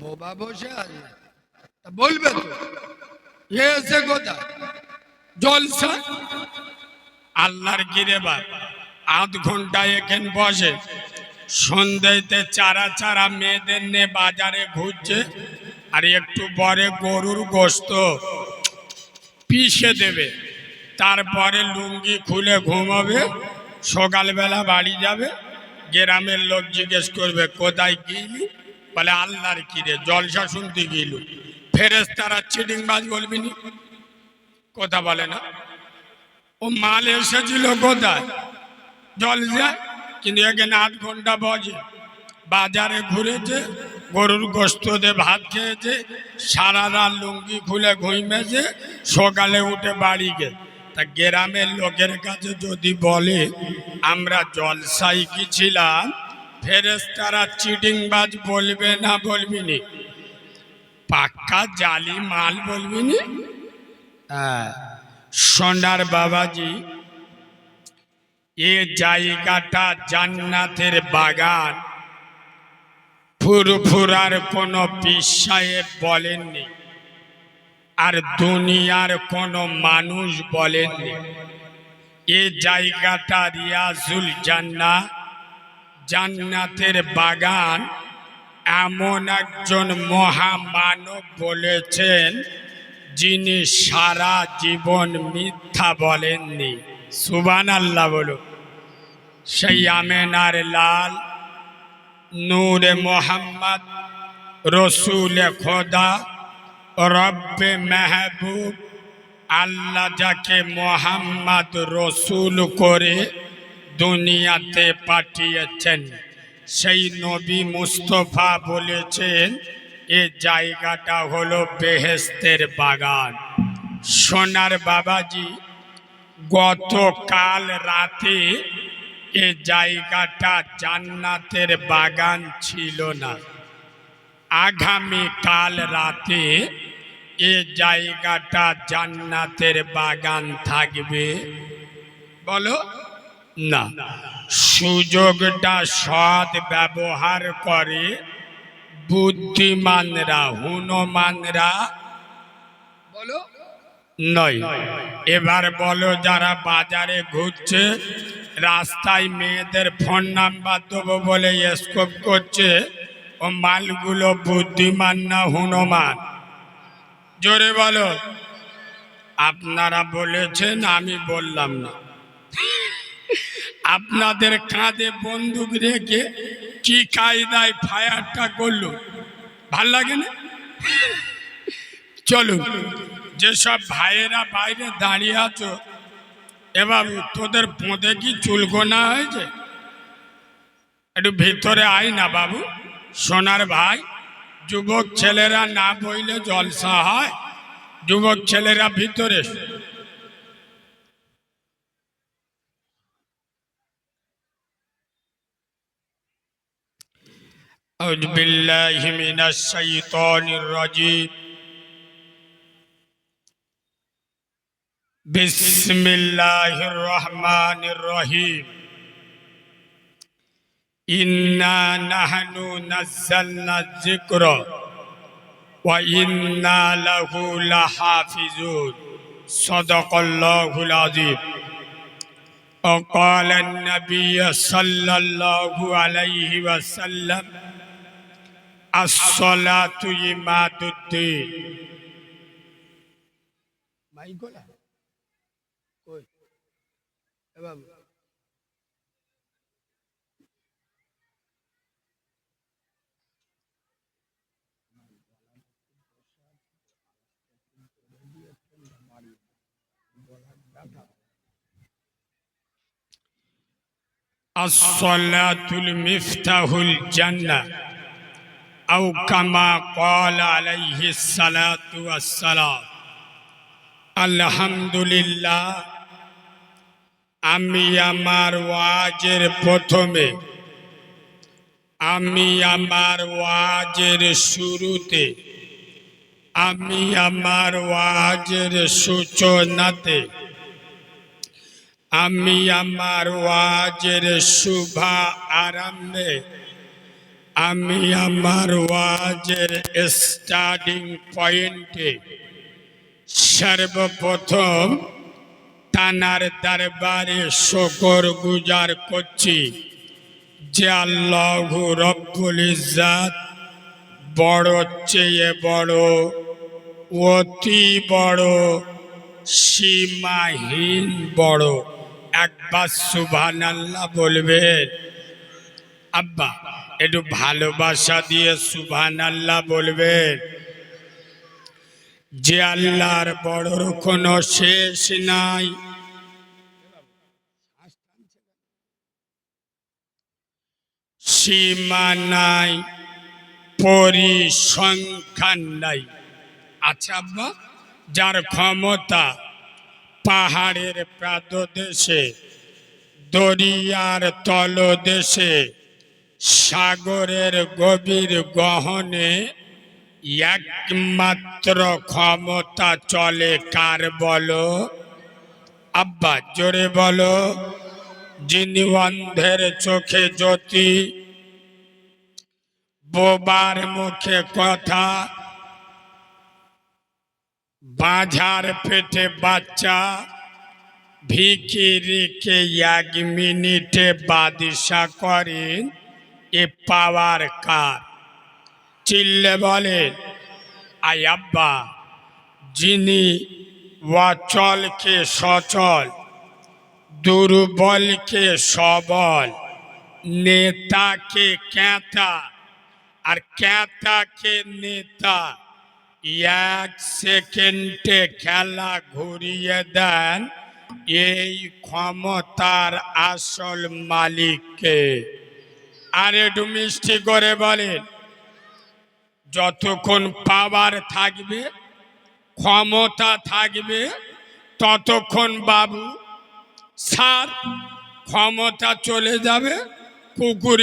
বোবা বসে আছে বলবে তো। এসে কোথায়? জলসা? আল্লাহর গিরে আধ ঘণ্টা এখান বসে। সন্ধ্যেতে চারা চারা মেয়েদের নিয়ে বাজারে ঘুরছে, আর একটু পরে গরুর গোস্ত পিষে দেবে। তারপরে লুঙ্গি খুলে ঘুমাবে, সকালবেলা বাড়ি যাবে, গ্রামের লোক জিজ্ঞেস করবে, কোথায় গিলি? বলে, আল্লাহর কিরে, জলসা শুনতে গিল। ফেরেস তারা চিটিংবাজ বলবি নি কথা বলে না। ও মাল এসেছিল কোথায়? জল জলসা? কিন্তু এখানে আধ ঘণ্টা বজে বাজারে ঘুরেছে, গরুর গোস্ত দিয়ে ভাত খেয়েছে, সারা রাত লুঙ্গি খুলে ঘুমিয়েছে, সকালে উঠে বাড়ি গে তা গ্রামের লোকের কাছে যদি বলে, আমরা জলসাই কি ফেরেস্তারা চিটিংবাজ বলবে না বলবি নি পাক্কা জালি মাল বলবি নি হ্যাঁ সোনার বাবাজি, এ জায়গাটা জান্নাতের বাগান। ফুরফুরার কোনো বিশ্বায়ে বলেননি, আর দুনিয়ার কোনো মানুষ বলেননি। এ জায়গাটা রিয়াজুল জান্না জান্নাতের বাগান এমন একজন মহামানব বলেছেন, যিনি সারা জীবন মিথ্যা বলেননি। সুবান আল্লাহ বলুন সেই আমেনার লাল, নূরে মোহাম্মদ, রসুল খোদা, রব্বে মেহবুব, আল্লাহ যাকে মোহাম্মদ রসুল করে দুনিয়াতে পাঠিয়েছেন। সেই নবী মুস্তফা বলেছেন, এ জায়গাটা হলো বেহেস্তের বাগান। সোনার বাবাজি, গতকাল রাতে এ জায়গাটা জান্নাতের বাগান ছিল না। আগামী কাল রাতে এ জায়গাটা জান্নাতের বাগান থাকবে। বলো। না। সুযোগটা সৎ ব্যবহার করে বুদ্ধিমানরা হুনমানরা বলো। নয়। এবার বলো যারা বাজারে ঘুরছে রাস্তায় মেয়েদের ফোন নাম্বার দেবো বলে স্কোপ করছে ও মালগুলো বুদ্ধিমান না হুনমান? জোরে বলো। আপনারা বলেছেন আমি বললাম না। আপনাদের কাঁধে বন্দুক রেখে কি কায়দায় ফায়ারটা করল? ভালো লাগে না? চলুন, যেসব ভাইয়েরা বাইরে দাঁড়িয়ে আছো এবার তোদের পোঁদে কি চুলকোনা হয়েছে? একটু ভিতরে আয় না বাবু। সোনার ভাই, যুবক ছেলেরা না বইলে জলসা হয়। যুবক ছেলেরা ভিতরে أعوذ بالله من الشيطان الرجيم بسم الله الرحمن الرحيم إنا نحن نزلنا الذكر وإنا له لحافظون صدق الله العظيم وقال النبي صلى الله عليه وسلم الصلاة إماد الدين الصلاة المفتاح الجنة أو كما قال عليه الصلاة والسلام الحمد لله আমি আমার ওয়াজের প্রথমে আমি আমার ওয়াজের শুরুতে আমি আমার ওয়াজের সূচনাতে আমি আমার ওয়াজের শুভা আরম্ভে আমি আমার ওয়াজের স্টার্টিং পয়েন্টে সর্বপ্রথম তানার দরবারে শকর গুজার করছি যে আল্লাহ রব্বুল ইজ্জাত বড় চেয়ে বড়, অতি বড়, সীমাহীন বড়। একবার সুবহান আল্লাহ বলবেন, আব্বা একটু ভালোবাসা দিয়ে সুবহান আল্লাহ বলবেন। যে আল্লাহর বড়র কোনো শেষ নাই। সীমা নাই, পরিসংখ্যান নাই। আচ্ছা আব্বা, যার ক্ষমতা পাহাড়ের প্রাদদেশে দরিয়ার তলদেশে সাগরের গভীর গহনে একমাত্র ক্ষমতা চলে কার বলো? আব্বা, জোরে বলো। যিনি অন্ধের চোখে জ্যোতি, বোবার মুখে কথা, বাঝার পেটে বাচ্চা, ভিখিরিকে এক মিনিটে বাদিশা করেন। এ পাওয়ার কার? চিল্লে বলেন আই আব্বা, যিনি অচলকে সচল, দুর্বলকে সবল, নেতাকে ক্যাঁতা আর ক্যাঁতাকে নেতা, এক সেকেন্ডে খেলা ঘুরিয়ে দেন এই ক্ষমতার আসল মালিককে। আর একটু মিষ্টি করে বলেন। যতক্ষণ পাওয়ার থাকবে, ক্ষমতা থাকবে, ততক্ষণ বাবু সার ক্ষমতা চলে যাবে, কুকুর